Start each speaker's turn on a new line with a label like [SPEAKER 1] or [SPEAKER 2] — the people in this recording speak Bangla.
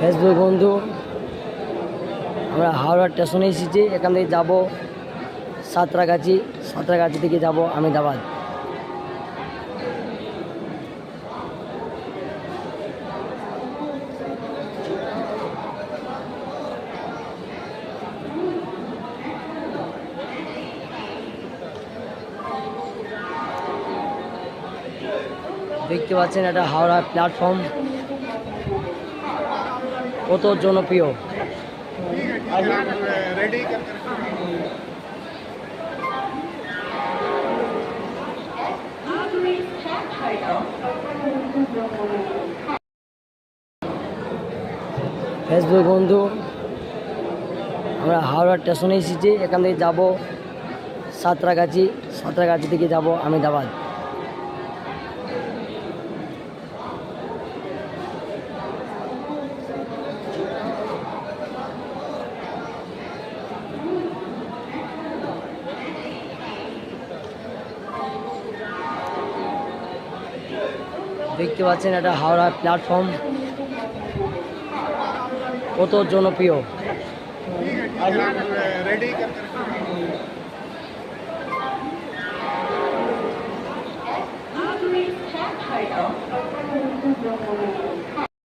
[SPEAKER 1] ফেসবুক বন্ধু, আমরা হাওড়া স্টেশনে এসেছি, এখান থেকে যাব সাঁতরাগাছি সাঁতরাগাছি থেকে যাব আহমেদাবাদ। দেখতে পাচ্ছেন এটা হাওড়া প্ল্যাটফর্ম কত জনপ্রিয়।
[SPEAKER 2] হ্যাঁ
[SPEAKER 1] ফেসবুক বন্ধু, আমরা হাওড়া স্টেশনে এসেছি, এখান থেকে যাব সাঁতরাগাছি সাঁতরাগাছি থেকে যাব আমেদাবাদ দেখতে পাচ্ছেন এটা হাওড়া প্ল্যাটফর্ম কত জনপ্রিয়।